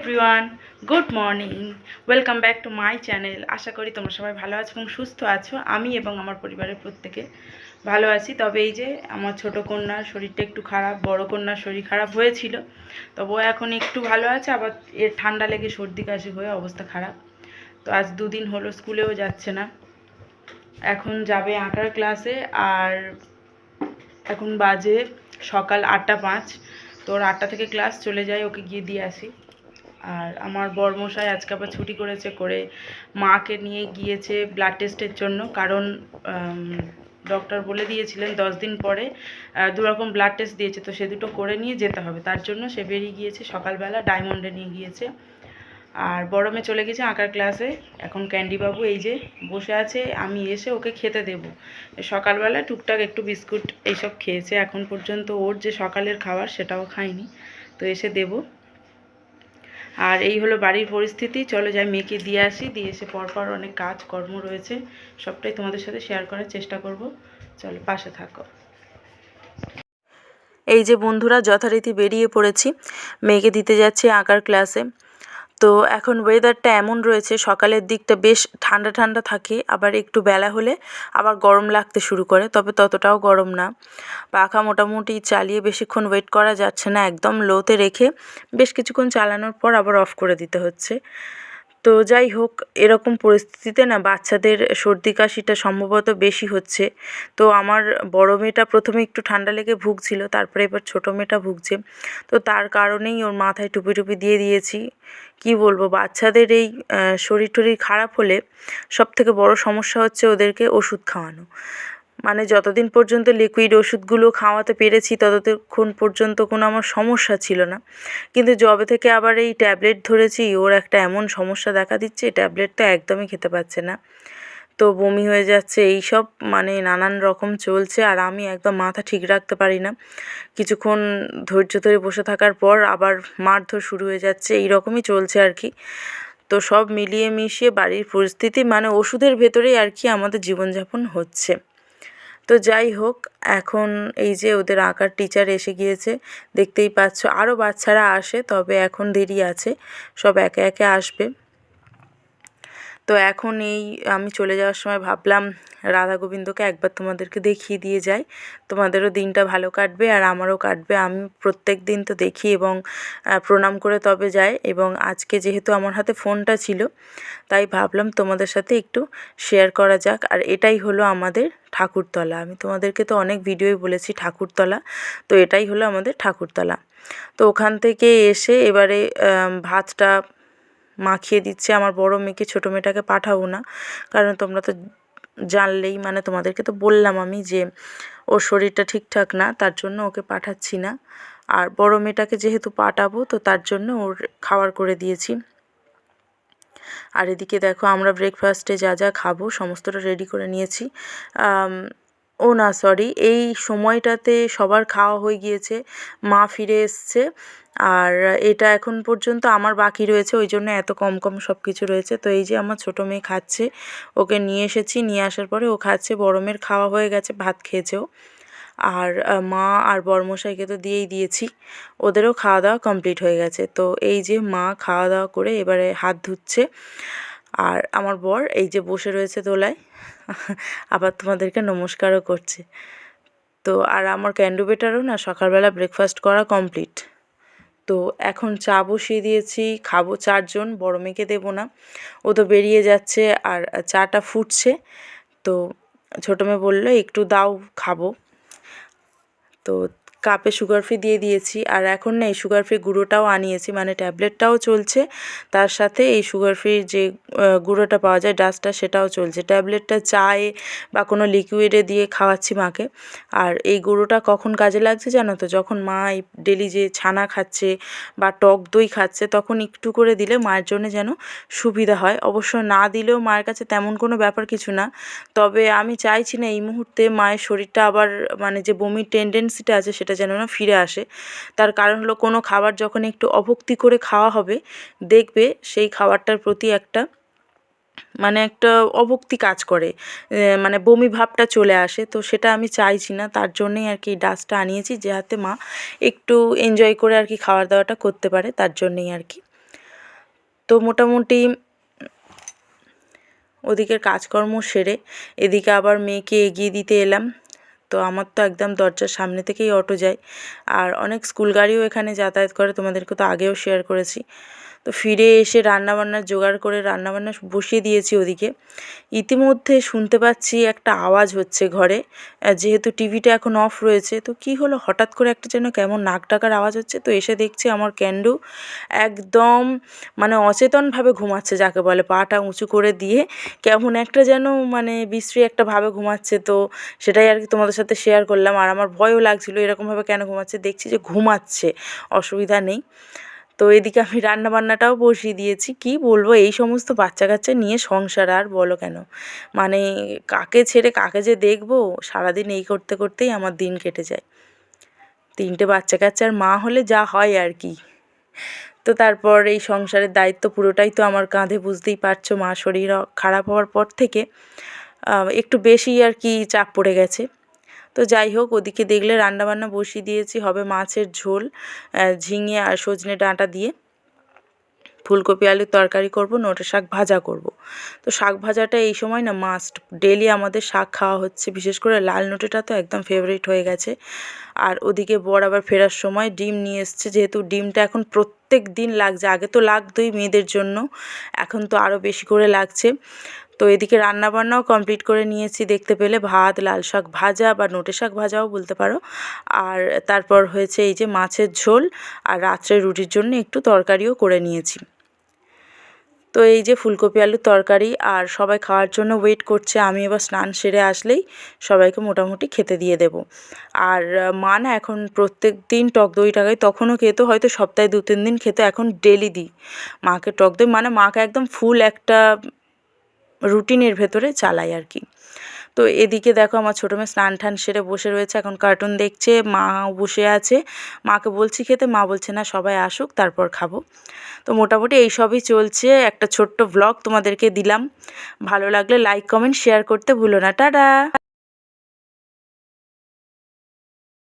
Everyone good morning welcome back to my channel আশা করি তোমরা সবাই ভালো আছো এবং সুস্থ আছো। আমি এবং আমার পরিবারের প্রত্যেকে ভালো আছি। তবে এই যে আমার ছোট কন্যার শরীরটা একটু খারাপ, বড় কন্যার শরীর খারাপ হয়েছিল। তবে ও এখন একটু ভালো আছে, আবার এর ঠান্ডা লেগে সর্দি কাশি হয়ে অবস্থা খারাপ। তো আজ দুদিন হলো স্কুলেও যাচ্ছে না। এখন যাবে আঁকার ক্লাসে আর এখন বাজে সকাল আটটা পাঁচ। তো ওর আটটা থেকে ক্লাস চলে যায়, ওকে গিয়ে দিয়ে আসি। আর আমার বরমশাই আজকে আবার ছুটি করেছে করে মাকে নিয়ে গিয়েছে ব্লাড টেস্টের জন্য। কারণ ডক্টর বলে দিয়েছিলেন দশ দিন পরে আহ, দু রকম ব্লাড টেস্ট দিয়েছে তো সে দুটো করে নিয়ে যেতে হবে। তার জন্য সে বেরিয়ে গিয়েছে সকালবেলা ডায়মন্ডে নিয়ে গিয়েছে। আর বড় মেয়ে চলে গেছে আঁকার ক্লাসে এখন ক্যান্ডিবাবু এই যে বসে আছে আমি এসে ওকে খেতে দেব। সকালবেলা টুকটাক একটু বিস্কুট এইসব খেয়েছে। এখন পর্যন্ত ওর যে সকালের খাবার সেটাও খায়নি তো এসে দেব। আর এই হলো বাড়ির পরিস্থিতি। চলো যাই মেয়েকে দিয়ে আসি। দিয়ে এসে পরপর অনেক কাজ কর্ম রয়েছে। সবটাই তোমাদের সাথে শেয়ার করার চেষ্টা করব। চলো, পাশে থাকো। এই যে বন্ধুরা, যথারীতি বেরিয়ে পড়েছি। মেয়েকে দিতে যাচ্ছি আঁকার ক্লাসে তো এখন ওয়েদারটা এমন রয়েছে, সকালের দিকটা বেশ ঠান্ডা ঠান্ডা থাকে, আবার একটু বেলা হলে আবার গরম লাগতে শুরু করে, তবে ততটাও গরম না। পাখা মোটামুটি চালিয়ে বেশিক্ষণ ওয়েট করা যাচ্ছে না, একদম লোতে রেখে বেশ কিছুক্ষণ চালানোর পর আবার অফ করে দিতে হচ্ছে। তো যাই হোক, এরকম পরিস্থিতিতে না বাচ্চাদের সর্দি কাশিটা সম্ভবত বেশি হচ্ছে। তো আমার বড় মেয়েটা প্রথমে একটু ঠান্ডা লেগে ভুগছিল, তারপরে এবার ছোটো মেয়েটা ভুগছে। তো তার কারণেই ওর মাথায় টুপি টুপি দিয়ে দিয়েছি। কি বলব, বাচ্চাদের এই শরীর টরীর খারাপ হলে সব থেকে বড় সমস্যা হচ্ছে ওদেরকে ওষুধ খাওয়ানো। মানে যতদিন পর্যন্ত লিকুইড ওষুধগুলো খাওয়াতে পেরেছি, ততক্ষণ পর্যন্ত কোনো আমার সমস্যা ছিল না। কিন্তু যবে থেকে আবার এই ট্যাবলেট ধরেছি, ওর একটা এমন সমস্যা দেখা দিচ্ছে, ট্যাবলেট তো একদমই খেতে পাচ্ছে না। তো বমি হয়ে যাচ্ছে এই সব মানে নানান রকম চলছে আর আমি একদম মাথা ঠিক রাখতে পারি না। কিছুক্ষণ ধৈর্য ধরে বসে থাকার পর আবার মারধর শুরু হয়ে যাচ্ছে এই রকমই চলছে আর কি। তো সব মিলিয়ে মিশিয়ে বাড়ির পরিস্থিতি মানে ওষুধের ভেতরেই আর কি আমাদের জীবনযাপন হচ্ছে। তো যাই হোক, এখন এই যে ওদের আঁকার টিচার এসে গিয়েছে, দেখতেই পাচ্ছ আরও বাচ্চারা আসে, তবে এখন দেরি আছে, সব একে একে আসবে। তো এখন এই আমি চলে যাওয়ার সময় ভাবলাম রাধা গোবিন্দকে একবার তোমাদেরকে দেখিয়ে দিয়ে যাই। তোমাদেরও দিনটা ভালো কাটবে আর আমারও কাটবে। আমি প্রত্যেক দিন তো দেখি এবং প্রণাম করে তবে যাই এবং আজকে যেহেতু আমার হাতে ফোনটা ছিল, তাই ভাবলাম তোমাদের সাথে একটু শেয়ার করা যাক। আর এটাই হলো আমাদের ঠাকুরতলা। আমি তোমাদেরকে তো অনেক ভিডিওই বলেছি ঠাকুরতলা, তো এটাই হলো আমাদের ঠাকুরতলা। তো ওখান থেকে এসে এবারে ভাতটা মাখিয়ে দিচ্ছে। আমার বড় মেয়েকে, ছোটো মেয়েটাকে পাঠাবো না। কারণ তোমরা তো জানলেই মানে তোমাদেরকে তো বললাম আমি যে ওর শরীরটা ঠিকঠাক না, তার জন্য ওকে পাঠাচ্ছি না। আর বড় মেয়েটাকে যেহেতু পাঠাবো, তো তার জন্য ওর খাবার করে দিয়েছি। আর এদিকে দেখো, আমরা ব্রেকফাস্টে যা যা খাব, সমস্তটা রেডি করে নিয়েছি। ও না সরি এই সময়টাতে সবার খাওয়া হয়ে গিয়েছে, মা ফিরে এসছে, আর এটা এখন পর্যন্ত আমার বাকি রয়েছে, ওই জন্য এত কম কম সব কিছু রয়েছে, তো এই যে আমার ছোটো মেয়ে খাচ্ছে, ওকে নিয়ে এসেছি, নিয়ে আসার পরে ও খাচ্ছে, বড় মেয়ের খাওয়া হয়ে গেছে, ভাত খেয়েছেও, আর মা আর বড়মশাইকে তো দিয়েই দিয়েছি, ওদেরও খাওয়া দাওয়া কমপ্লিট হয়ে গেছে, তো এই যে মা খাওয়া দাওয়া করে এবারে হাত ধুচ্ছে আর আমার বর এই যে বসে রয়েছে দোলায়, আবার তোমাদেরকে নমস্কারও করছে। তো আর আমার ক্যান্ডু বেটারও না সকালবেলা ব্রেকফাস্ট করা কমপ্লিট তো এখন চা বসিয়ে দিয়েছি, খাব চারজন, বড় মেয়েকে দেবো না। ও তো বেরিয়ে যাচ্ছে আর চাটা ফুটছে। তো ছোটো মেয়ে বলল, একটু দাও, খাব। তো কাপে সুগার ফ্রি দিয়ে দিয়েছি। আর এখন না এই সুগার ফ্রি গুঁড়োটাও আনিয়েছি মানে ট্যাবলেটটাও চলছে। তার সাথে এই সুগার ফ্রির যে গুঁড়োটা পাওয়া যায় ডাস্টটা সেটাও চলছে। ট্যাবলেটটা চায়ে বা কোনো লিকুইডে দিয়ে খাওয়াচ্ছি মাকে। আর এই গুঁড়োটা কখন কাজে লাগছে জানো তো? যখন মা এই ডেলি যে ছানা খাচ্ছে বা টক দই খাচ্ছে, তখন একটু করে দিলে মায়ের জন্য যেন সুবিধা হয়। অবশ্য না দিলেও মায়ের কাছে তেমন কোনো ব্যাপার কিছু না। তবে আমি চাইছি না এই মুহূর্তে মায়ের শরীরটা আবার মানে যে বমির টেন্ডেন্সিটা আছে, সেটা যেন না ফিরে আসে। তার কারণ হলো কোনো খাবার যখন একটু অভক্তি করে খাওয়া হবে, দেখবে সেই খাবারটার প্রতি একটা মানে একটা অভক্তি কাজ করে। মানে বমি ভাবটা চলে আসে। তো সেটা আমি চাইছি না। তার জন্যই আর কি ডাস্টটা আনিয়েছি যাতে মা একটু এনজয় করে আর কি খাওয়ার দাওয়াটা করতে পারে। তার জন্যই আর কি। তো মোটামুটি ওদিকের কাজকর্ম সেরে এদিকে আবার মেয়েকে এগিয়ে দিতে এলাম। তো আমার তো একদম দরজার সামনে থেকেই অটো যায়। আর অনেক স্কুল গাড়িও এখানে যাতায়াত করে, তোমাদেরকে তো আগেও শেয়ার করেছি। তো ফিরে এসে রান্নাবান্নার জোগাড় করে রান্নাবান্না বসিয়ে দিয়েছি ওদিকে। ইতিমধ্যে শুনতে পাচ্ছি একটা আওয়াজ হচ্ছে ঘরে। যেহেতু টিভিটা এখন অফ রয়েছে, তো কি হলো? হঠাৎ করে একটা যেন কেমন নাক ডাকার আওয়াজ হচ্ছে, তো এসে দেখছি আমার ক্যান্ডু একদম মানে অচেতনভাবে ঘুমাচ্ছে, যাকে বলে পাটা উঁচু করে দিয়ে। কেমন একটা যেন মানে বিশ্রী একটা ভাবে ঘুমাচ্ছে, তো সেটাই আর কি তোমাদের সাথে শেয়ার করলাম। আর আমার ভয়ও লাগছিল এরকমভাবে কেন ঘুমাচ্ছে? দেখছি যে ঘুমাচ্ছে, অসুবিধা নেই। তো এদিকে আমি রান্না বান্নাটাও বসিয়ে দিয়েছি। কি বলব, এই সমস্ত বাচ্চা কাচ্চা নিয়ে সংসার আর বলো কেন? মানে কাকে ছেড়ে কাকে যে দেখব, সারাদিন এই করতে করতেই আমার দিন কেটে যায়। তিনটে বাচ্চা কাচ্চার মা হলে যা হয় আর কি। তো তারপর এই সংসারের দায়িত্ব পুরোটাই তো আমার কাঁধে, বুঝতেই পারছ, মা শরীর খারাপ হওয়ার পর থেকে একটু বেশি আর কি চাপ পড়ে গেছে। তো যাই হোক, ওদিকে দেখলে রান্নাবান্না বসিয়ে দিয়েছি, হবে মাছের ঝোল ঝিঙে আর সজনে ডাঁটা দিয়ে। ফুলকপি, আলুর তরকারি করব, নোটে শাক ভাজা করব। তো শাক ভাজাটা এই সময় না মাস্ট ডেলি আমাদের শাক খাওয়া হচ্ছে, বিশেষ করে লাল নোটেটা তো একদম ফেভারিট হয়ে গেছে। আর ওদিকে বর আবার ফেরার সময় ডিম নিয়ে এসছে, যেহেতু ডিমটা এখন প্রত্যেক দিন লাগছে, আগে তো লাগতোই মেয়েদের জন্য, এখন তো আরও বেশি করে লাগছে। তো এদিকে রান্না বান্নাও কমপ্লিট করে নিয়েছি দেখতে পেলে। ভাত, লাল শাক ভাজা বা নোটে শাক ভাজাও বলতে পারো। আর তারপর হয়েছে এই যে মাছের ঝোল আর রাত্রে রুটির জন্য একটু তরকারিও করে নিয়েছি। তো এই যে ফুলকপি আলুর তরকারি আর সবাই খাওয়ার জন্য ওয়েট করছে। আমি এবার স্নান সেরে আসলেই সবাইকে মোটামুটি খেতে দিয়ে দেব। আর মা না এখন প্রত্যেক দিন টক দই টাকায় তখনও খেত, হয়তো সপ্তাহে দু তিন দিন খেত, এখন ডেলি দিই। মাকে টক দই মানে মাকে একদম ফুল একটা রুটিনের ভেতরে চালাই আর কি। তো এদিকে দেখো আমার ছোটো মেয়ে স্নান টান সেরে বসে রয়েছে, এখন কার্টুন দেখছে, মা বসে আছে। মাকে বলছি খেতে, মা বলছে, না, সবাই আসুক, তারপর খাব। তো মোটামুটি এই সবই চলছে, একটা ছোট্ট ব্লগ তোমাদেরকে দিলাম। ভালো লাগলে লাইক কমেন্ট শেয়ার করতে ভুলো না। টাটা!